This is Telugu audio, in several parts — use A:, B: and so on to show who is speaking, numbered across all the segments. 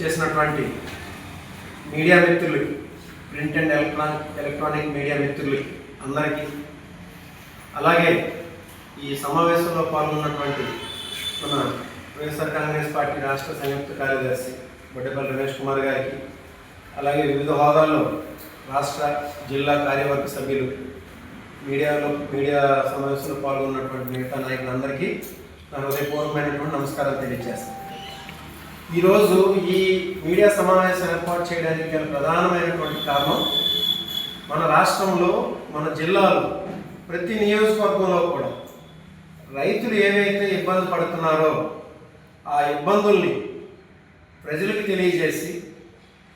A: చేసినటువంటి మీడియా మిత్రులకి print and electronic electronic media మిత్రులకి అందరికీ అలాగే ఈ సమావేశంలో పాల్గొన్నటువంటి మన వైఎస్ఆర్ కాంగ్రెస్ పార్టీ రాష్ట్ర సంయుక్త కార్యదర్శి బొడ్డపల్లి రమేష్ కుమార్ గారికి అలాగే వివిధ హోదాల్లో రాష్ట్ర జిల్లా కార్యవర్గ సభ్యులు మీడియాలో మీడియా సమావేశంలో పాల్గొన్నటువంటి మిగతా నాయకులందరికీ నా హృదయపూర్వకమైనటువంటి నమస్కారాలు తెలియజేస్తాను. ఈరోజు ఈ మీడియా సమావేశం ఏర్పాటు చేయడానికి గల ప్రధానమైనటువంటి కారణం మన రాష్ట్రంలో మన జిల్లాలో ప్రతి నియోజకవర్గంలో కూడా రైతులు ఏవైతే ఇబ్బంది పడుతున్నారో ఆ ఇబ్బందుల్ని ప్రజలకు తెలియజేసి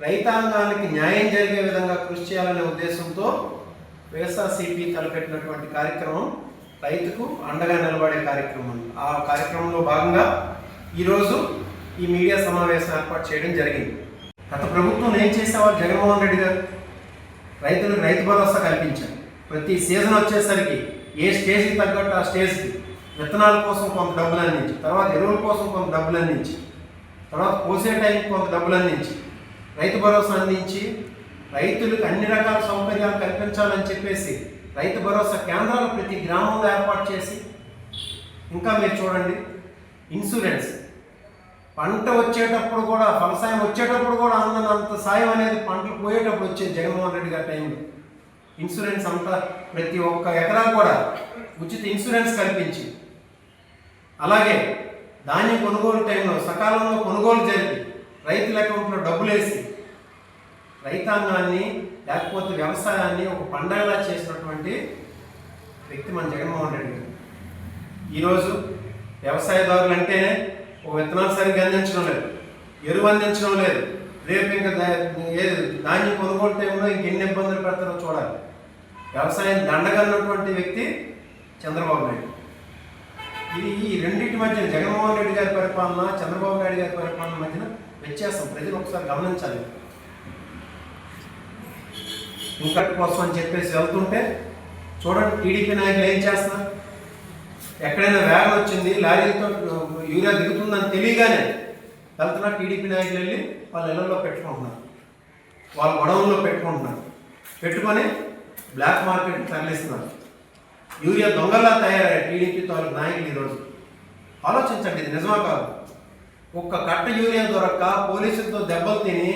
A: రైతాంగానికి న్యాయం జరిగే విధంగా కృషి చేయాలనే ఉద్దేశంతో వైఎస్ఆర్సీపీ తలపెట్టినటువంటి కార్యక్రమం రైతుకు అండగా నిలబడే కార్యక్రమం. ఆ కార్యక్రమంలో భాగంగా ఈరోజు ఈ మీడియా సమావేశం ఏర్పాటు చేయడం జరిగింది. గత ప్రభుత్వం ఏం చేసేవారు? జగన్మోహన్ రెడ్డి గారు? రైతులకు రైతు భరోసా కల్పించారు. ప్రతి సీజన్ వచ్చేసరికి ఏ స్టేజ్కి తగ్గట్టు ఆ స్టేజ్కి విత్తనాల కోసం కొంత డబ్బులు అందించి తర్వాత ఎరువుల కోసం కొంత డబ్బులు అందించి తర్వాత పోసే టైంకి కొంత డబ్బులు అందించి రైతు భరోసా అందించి రైతులకు అన్ని రకాల సౌకర్యాలు కల్పించాలని చెప్పేసి రైతు భరోసా కేంద్రాలు ప్రతి గ్రామంలో ఏర్పాటు చేసి ఇంకా మీరు చూడండి ఇన్సూరెన్స్ పంట వచ్చేటప్పుడు కూడా ఫలసాయం వచ్చేటప్పుడు కూడా అందనంత సాయం అనేది పంటలు పోయేటప్పుడు వచ్చేది జగన్మోహన్ రెడ్డి గారి టైంలో ఇన్సూరెన్స్ అంతా ప్రతి ఒక్క ఎకరా కూడా ఉచిత ఇన్సూరెన్స్ కల్పించి. అలాగే ధాన్యం కొనుగోలు టైంలో సకాలంలో కొనుగోలు జరిపి రైతుల అకౌంట్లో డబ్బులు వేసి రైతాంగాన్ని లేకపోతే వ్యవసాయాన్ని ఒక పండగలా చేసినటువంటి వ్యక్తి మన జగన్మోహన్ రెడ్డి గారు. ఈరోజు వ్యవసాయదారులు అంటేనే విత్తనాలు సరిగ్గా అందించడం లేదు. ఎరువు అందించడం లేదు. రేపు ఇంకా దా- ధాన్యం కొనుగోలు టైంలో ఇంకెన్ని ఇబ్బందులు పెడతారో చూడాలి. వ్యవసాయం దండగన్నటువంటి వ్యక్తి చంద్రబాబు నాయుడు. ఇది ఈ రెండింటి మధ్య జగన్మోహన్ రెడ్డి గారి పరిపాలన చంద్రబాబు నాయుడు గారి పరిపాలన మధ్యన వ్యత్యాసం ప్రజలు ఒకసారి గమనించాలి. ఇంకా కోసం అని చెప్పేసి వెళ్తుంటే చూడండి టీడీపీ నాయకులు ఏం చేస్తున్నారు? ఎక్కడైనా వ్యాన్ వచ్చింది లారీలతో యూరియా దిగుతుందని తెలియగానే వెళ్తున్నా టీడీపీ నాయకులు వెళ్ళి వాళ్ళ ఇళ్ళలో పెట్టుకుంటున్నారు. వాళ్ళ గొడవల్లో పెట్టుకుంటున్నారు. పెట్టుకొని బ్లాక్ మార్కెట్ తరలిస్తున్నారు. యూరియా దొంగలా తయారయ్యారు టీడీపీ తాలూకు నాయకులు ఈరోజు. ఆలోచించండి ఇది నిజమా కాదు? ఒక్క కట్ట యూరియా దొరక్క పోలీసులతో దెబ్బలు తిని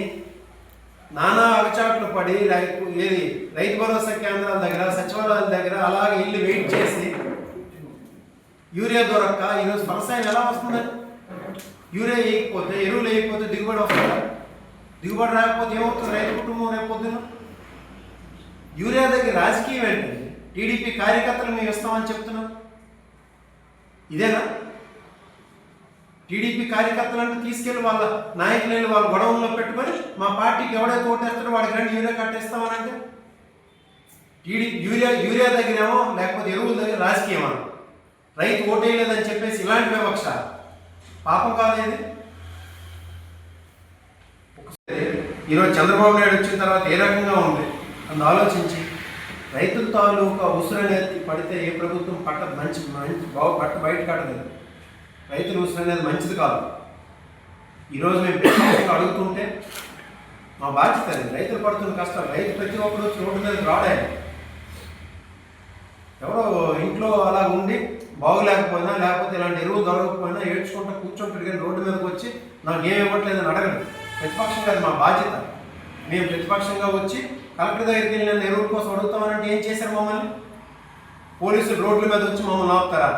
A: నానా అగచాట్లు పడి రైతు ఏది రైతు భరోసా కేంద్రాల దగ్గర సచివాలయాల దగ్గర అలాగే ఇల్లు వెయిట్ చేసి యూరియా దొరక్క ఈరోజు వ్యవసాయం ఎలా వస్తుందని యూరియా వేయకపోతే ఎరువులు వేయకపోతే దిగుబడి వస్తుందా? దిగుబడి రాకపోతే ఏమవుతుంది? రైతు కుటుంబం రేపు పొద్దున? యూరియా దగ్గర రాజకీయం ఏంటి? టీడీపీ కార్యకర్తలు మేము ఇస్తామని చెప్తున్నాం. ఇదేనా? టీడీపీ కార్యకర్తలు అంటే తీసుకెళ్ళి వాళ్ళ నాయకులు వెళ్ళి వాళ్ళ గొడవల్లో పెట్టుకొని మా పార్టీకి ఎవడైతే ఓటేస్తాడో వాడికి రెండు యూరియా కట్టేస్తామని అంటే? టీడీ యూరియా యూరియా దగ్గరేమో లేకపోతే ఎరువుల దగ్గర రాజకీయమా? రైతు ఓటేయలేదని చెప్పేసి ఇలాంటి వివక్ష పాపం కాదేది ఒకసారి ఈరోజు చంద్రబాబు నాయుడు వచ్చిన తర్వాత ఏ రకంగా ఉంది? అని ఆలోచించి రైతుల తాలూకా ఉసురనేది పడితే ఏ ప్రభుత్వం పట్ట మంచి మంచి బాగు పట్ట బయట కట్టలేదు రైతుల ఉసురనేది మంచిది కాదు. ఈరోజు మేము అడుగుతుంటే మా బాధ్యత అది. రైతులు పడుతున్న కష్టం రైతు ప్రతి ఒక్కరు రోడ్డు మీద రాడాలి ఎవరో ఇంట్లో అలా ఉండి బాగులేకపోయినా లేకపోతే ఇలాంటి ఎరువు దొరకకపోయినా ఏడ్చుకుంటా కూర్చుంటాడు కానీ రోడ్డు మీదకి వచ్చి నాకు ఏమి ఇవ్వట్లేదని అడగదు ప్రతిపక్షంగా అది మా బాధ్యత. మేము ప్రతిపక్షంగా వచ్చి కలెక్టర్ దగ్గరికి వెళ్ళి నన్ను ఎరువుల కోసం అడుగుతామనంటే ఏం చేశారు మమ్మల్ని? పోలీసులు రోడ్ల మీద వచ్చి మమ్మల్ని ఆపుతారా?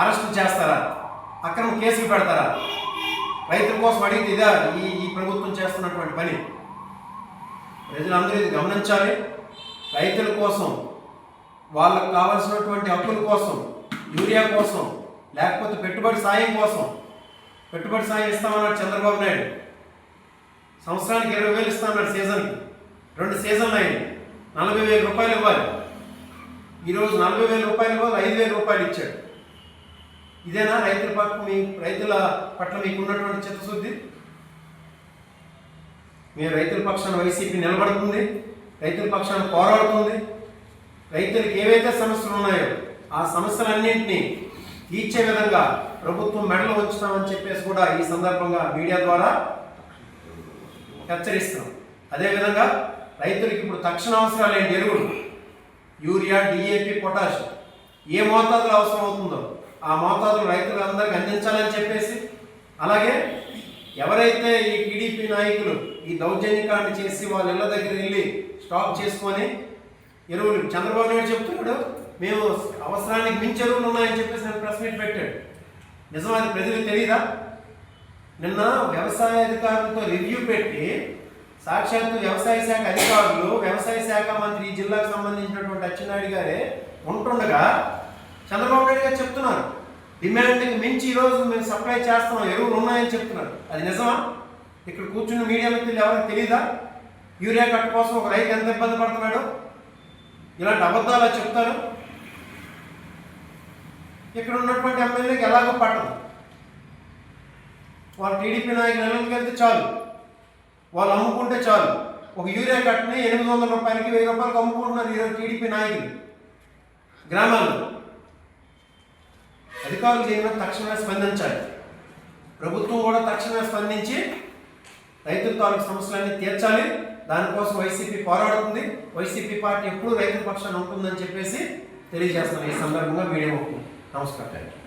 A: అరెస్ట్ చేస్తారా? అక్రమ కేసులు పెడతారా? రైతుల కోసం అడిగితే ఇదా ఈ ఈ ప్రభుత్వం చేస్తున్నటువంటి పని. ప్రజలందరూ ఇది గమనించాలి. రైతుల కోసం వాళ్ళకు కావలసినటువంటి హక్కుల కోసం యూరియా కోసం లేకపోతే పెట్టుబడి సాయం కోసం. పెట్టుబడి సాయం ఇస్తామన్నాడు చంద్రబాబు నాయుడు. సంవత్సరానికి ఇరవై వేలు ఇస్తామన్నాడు సీజన్కి. రెండు సీజన్లు అయింది నలభై వేల రూపాయలు ఇవ్వాలి. ఈరోజు నలభై వేల రూపాయలు ఇవ్వాలి ఐదు వేల రూపాయలు ఇచ్చాడు. ఇదేనా రైతుల పట్ల మీ రైతుల పట్ల మీకు ఉన్నటువంటి చిత్తశుద్ధి? మేము రైతుల పక్షాన వైసీపీ నిలబడుతుంది రైతుల పక్షాన పోరాడుతుంది. రైతులకు ఏవైతే సమస్యలు ఉన్నాయో ఆ సమస్యలన్నింటినీ తీర్చే విధంగా ప్రభుత్వం మెడలు ఉంచుతామని చెప్పేసి కూడా ఈ సందర్భంగా మీడియా ద్వారా హెచ్చరిస్తున్నాం. అదేవిధంగా రైతులకు ఇప్పుడు తక్షణ అవసరాలైన ఎరువులు యూరియా డిఏపి పొటాష్ ఏ మోతాదులో అవసరం అవుతుందో ఆ మోతాదులు రైతులందరికీ అందించాలని చెప్పేసి అలాగే ఎవరైతే ఈ టీడీపీ నాయకులు ఈ దౌర్జన్యకాన్ని చేసి వాళ్ళ ఇళ్ళ దగ్గర వెళ్ళి స్టాక్ చేసుకొని ఎరువులు చంద్రబాబు నాయుడు చెప్తున్నాడు మేము అవసరానికి మించి ఎరువులు ఉన్నాయని చెప్పేసి నేను ప్రెస్ మీట్ పెట్టాడు. నిజం అది ప్రజలకు తెలియదా నిన్న వ్యవసాయ అధికారులతో రివ్యూ పెట్టి సాక్షాత్తు వ్యవసాయ శాఖ అధికారులు వ్యవసాయ శాఖ మంత్రి ఈ జిల్లాకు సంబంధించినటువంటి అచ్చెన్నాయుడు గారే ఉంటుండగా చంద్రబాబు నాయుడు గారు చెప్తున్నారు డిమాండ్కి మించి ఈరోజు మేము సప్లై చేస్తున్నాం ఎరువులు ఉన్నాయని చెప్తున్నారు. అది నిజమా? ఇక్కడ కూర్చున్న మీడియా మిత్రులు ఎవరికి తెలియదా యూరియా కట్ట కోసం ఒక రైతు ఎంత ఇబ్బంది పడుతున్నాడు? ఇలాంటి అబద్ధాలు చెప్తారు? ఇక్కడ ఉన్నటువంటి ఎమ్మెల్యేకి ఎలాగో పట్టదు. వాళ్ళు టీడీపీ నాయకులు ఇళ్ళకి వెళ్తే చాలు. వాళ్ళు అమ్ముకుంటే చాలు. ఒక యూరియా కట్టని ఎనిమిది వందల రూపాయలకి వెయ్యి రూపాయలకి అమ్ముకుంటున్నారు ఈరోజు టీడీపీ నాయకులు గ్రామాల్లో. అధికారులు దీని తక్షణమే స్పందించాలి. ప్రభుత్వం కూడా తక్షణమే స్పందించి రైతుల తాలూకు సమస్యలన్నీ తీర్చాలి. దానికోసం వైసీపీ పోరాడుతుంది. వైసీపీ పార్టీ ఎప్పుడూ రైతుల పక్షాన్ని ఉంటుందని చెప్పేసి తెలియజేస్తున్నాం ఈ సందర్భంగా మీడియా Tá, não Thank.